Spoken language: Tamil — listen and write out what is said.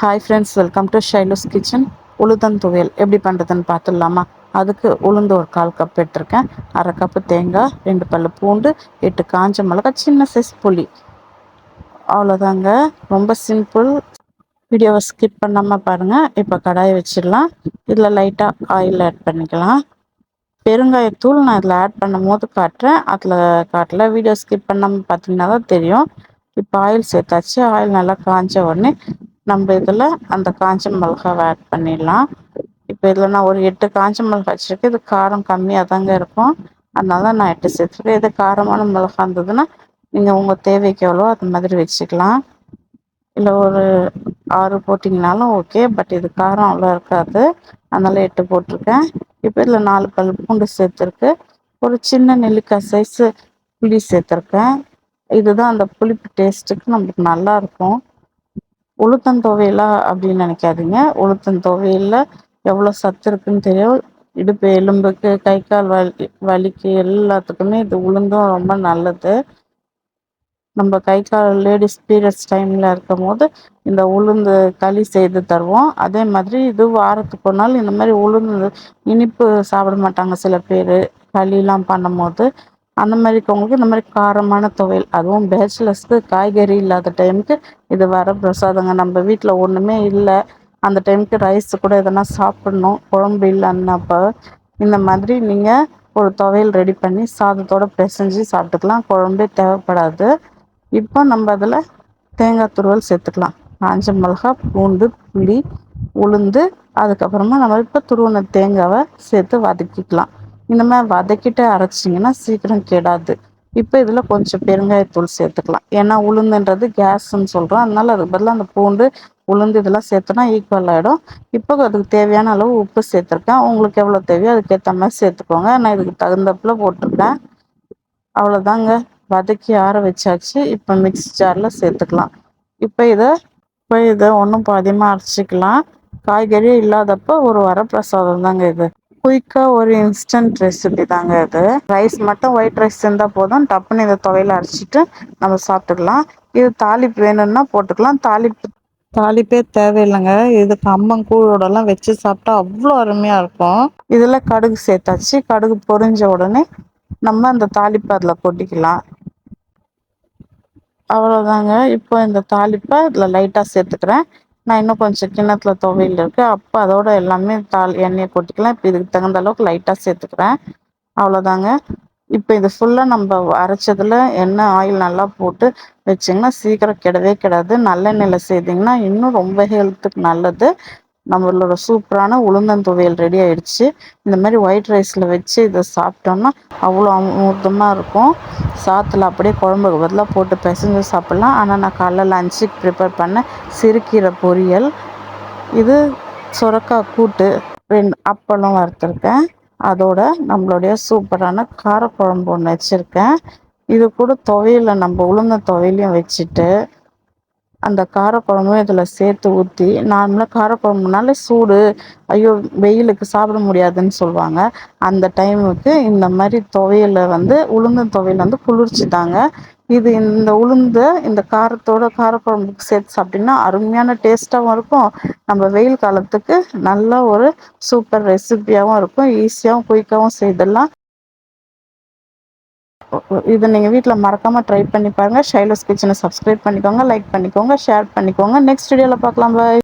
Hi friends welcome to Shailu's kitchen உளுத்தன் துவையல். எப்படி பண்ணுறதுன்னு பார்த்துடலாமா? அதுக்கு உளுந்து ஒரு கால் கப் எடுத்திருக்கேன். அரை கப்பு தேங்காய் ரெண்டு பல்லு பூண்டு எட்டு காஞ்ச மிளகா சின்ன சைஸ் புளி. அவ்வளோதாங்க ரொம்ப சிம்பிள் வீடியோவை ஸ்கிப் பண்ணாமல் பாருங்கள் இப்போ கடாயை வச்சிடலாம். இதில் லைட்டாக ஆயில் ஆட் பண்ணிக்கலாம். பெருங்காயத்தூள் நான் இதில் ஆட் பண்ணும் போது காட்டுறேன். அதில் காட்டல. வீடியோ ஸ்கிப் பண்ணாமல் பார்த்தீங்கன்னா தான் தெரியும். இப்போ ஆயில் சேர்த்தாச்சு. ஆயில் நல்லா காஞ்ச உடனே நம்ம இதில் அந்த காஞ்ச மிளகாவை ஆட் பண்ணிடலாம். இப்போ இதில் நான் ஒரு எட்டு காஞ்ச மிளகா வச்சுருக்கேன். இது காரம் கம்மியாக தாங்க இருக்கும். அதனால தான் நான் எட்டு சேர்த்துருக்கேன் இது காரமான மிளகா இருந்ததுன்னா நீங்கள் உங்கள் தேவைக்கு எவ்வளோ அது மாதிரி வச்சுக்கலாம். இல்லை ஒரு ஆறு போட்டிங்கனாலும் ஓகே பட் இது காரம் அவ்வளோ இருக்காது. அதனால் எட்டு போட்டிருக்கேன். இப்போ இதில் நாலு பல் பூண்டு சேர்த்துருக்கு. ஒரு சின்ன நெல்லிக்காய் சைஸு புளி சேர்த்துருக்கேன். இதுதான் அந்த புளிப்பு டேஸ்ட்டுக்கு நம்மளுக்கு நல்லாயிருக்கும் உளுத்தன் துவையலா அப்படின்னு நினைக்காதீங்க. உளுத்தன் துவையல்ல எவ்வளோ சத்து இருக்குன்னு தெரியும். இடுப்பு எலும்புக்கு கை கால் வலி வலிக்கு எல்லாத்துக்குமே இது உளுந்தும் ரொம்ப நல்லது. நம்ம கை கால் லேடிஸ் பீரியட்ஸ் டைமில் இருக்கும் போது இந்த உளுந்து களி செய்து தருவோம். அதே மாதிரி இது வாரத்துக்கு ஒரு நாள் இந்த மாதிரி உளுந்து இனிப்பு சாப்பிட மாட்டாங்க சில பேர். களிலாம் பண்ணும்போது அந்த மாதிரி இருக்கவங்களுக்கு இந்த மாதிரி காரமான துவையல். அதுவும் பேச்சுலர்ஸ்க்கு காய்கறி இல்லாத டைமுக்கு இது வர பிரசாதங்க. நம்ம வீட்டில் ஒன்றுமே இல்லை. அந்த டைமுக்கு ரைஸ் கூட எதனா சாப்பிட்ணும். குழம்பு இல்லைன்னப்போ இந்த மாதிரி நீங்கள் ஒரு துவையல் ரெடி பண்ணி சாதத்தோடு பிசைஞ்சு சாப்பிட்டுக்கலாம். குழம்பே தேவைப்படாது. இப்போ நம்ம அதில் தேங்காய் துருவல் சேர்த்துக்கலாம். காஞ்ச மிளகா பூண்டு புளி உளுந்து அதுக்கப்புறமா நம்ம இப்போ துருவன தேங்காவை சேர்த்து வதக்கிக்கலாம். இந்த மாதிரி வதக்கிட்டு அரைச்சிங்கன்னா சீக்கிரம் கெடாது. இப்போ இதில் கொஞ்சம் பெருங்காயத்தூள் சேர்த்துக்கலாம். ஏன்னா உளுந்துன்றது கேஸ்ன்னு சொல்கிறோம் அதனால அதுக்கு பதிலாக அந்த பூண்டு உளுந்து இதெல்லாம் சேர்த்தோன்னா ஈக்குவல் ஆகிடும் இப்போ அதுக்கு தேவையான அளவு உப்பு சேர்த்துருக்கேன். உங்களுக்கு எவ்வளோ தேவையோ அதுக்கேற்ற மாதிரி சேர்த்துக்கோங்க. நான் இதுக்கு தகுந்தப்பில் போட்டிருக்கேன். அவ்வளோதாங்க வதக்கி ஆற வச்சாச்சு. இப்போ மிக்ஸ் ஜாரில் சேர்த்துக்கலாம். இப்போ இதை இப்போ இதை ஒன்றும் பாதியமாக அரைச்சிக்கலாம். காய்கறியே இல்லாதப்போ ஒரு வரப்பிரசாதம் தாங்க இது. குயிக்காக ஒரு இன்ஸ்டன்ட் ரெசிபி தாங்க இது ரைஸ் மட்டும் ஒயிட் ரைஸ் இருந்தால் போதும். டப்புன்னு இதை துவையில் அரைச்சிட்டு நம்ம சாப்பிட்டுக்கலாம். இது தாளிப்பு வேணும்னா போட்டுக்கலாம். தாளிப்பு தாளிப்பே தேவையில்லைங்க. இது கம்மங்கூழோடலாம் வச்சு சாப்பிட்டா அவ்வளோ அருமையாக இருக்கும். இதில் கடுகு சேர்த்தாச்சு. கடுகு பொரிஞ்ச உடனே நம்ம அந்த தாளிப்பை அதில் கொட்டிக்கலாம். அவ்வளோதாங்க இப்போ இந்த தாளிப்பை இதில் லைட்டாக சேர்த்துக்கிறேன். நான் இன்னும் கொஞ்சம் கிண்ணத்தில் துவையில் இருக்குது அப்போ அதோட எல்லாமே தாள் எண்ணெயை கொட்டிக்கலாம். இப்போ இதுக்கு தகுந்த அளவுக்கு லைட்டாக சேர்த்துக்கிறேன். அவ்வளோதாங்க இப்போ இது ஃபுல்லாக நம்ம அரைச்சதில் எண்ணெய் ஆயில் நல்லா போட்டு வச்சிங்கன்னா சீக்கிரம் கெடவே கிடாது. நல்லெண்ணெயில் செய்திங்கன்னா இன்னும் ரொம்ப ஹெல்த்துக்கு நல்லது. நம்மளோட சூப்பரான உளுந்தன் துவையல் ரெடி ஆயிடுச்சு. இந்த மாதிரி ஒயிட் ரைஸில் வச்சு இதை சாப்பிட்டோம்னா அவ்வளோ அமுதமாக இருக்கும். சாத்தில் அப்படியே குழம்புக்கு பதிலாக போட்டு பிசைஞ்சு சாப்பிட்லாம். ஆனால் நான் காலைல லஞ்சுக்கு ப்ரிப்பேர் பண்ண சிறுக்கீரை பொரியல். இது சுரக்காய் கூட்டு ரெண்டு அப்பளம் வறுத்துருக்கேன். அதோட நம்மளுடைய சூப்பரான காரக்குழம்பு ஒன்று வச்சுருக்கேன். இது கூட துவையில நம்ம உளுந்த துவையிலையும் வச்சுட்டு அந்த காரக்குழம்பும் இதில் சேர்த்து ஊற்றி நார்மலாக காரக்குழம்புனாலே சூடு. ஐயோ வெயிலுக்கு சாப்பிட முடியாதுன்னு சொல்லுவாங்க. அந்த டைமுக்கு இந்த மாதிரி துவையலை வந்து உளுந்த துவையில வந்து குளிர்ச்சி தாங்க இது இந்த உளுந்து இந்த காரத்தோட காரக்குழம்புக்கு சேர்த்து சாப்பிட்டிங்கன்னா அருமையான டேஸ்ட்டாகவும் இருக்கும். நம்ம வெயில் காலத்துக்கு நல்ல ஒரு சூப்பர் ரெசிபியாகவும் இருக்கும். ஈஸியாகவும் குயிக்காகவும் செய்திடலாம் இதை நீங்கள் வீட்டில் மறக்காமல் ட்ரை பண்ணி பாருங்கள் ஷைலஸ் கிச்சனை சப்ஸ்கிரைப் பண்ணிக்கோங்க லைக் பண்ணிக்கோங்க ஷேர் பண்ணிக்கோங்க. நெக்ஸ்ட் வீடியோவில் பார்க்கலாம். பாய்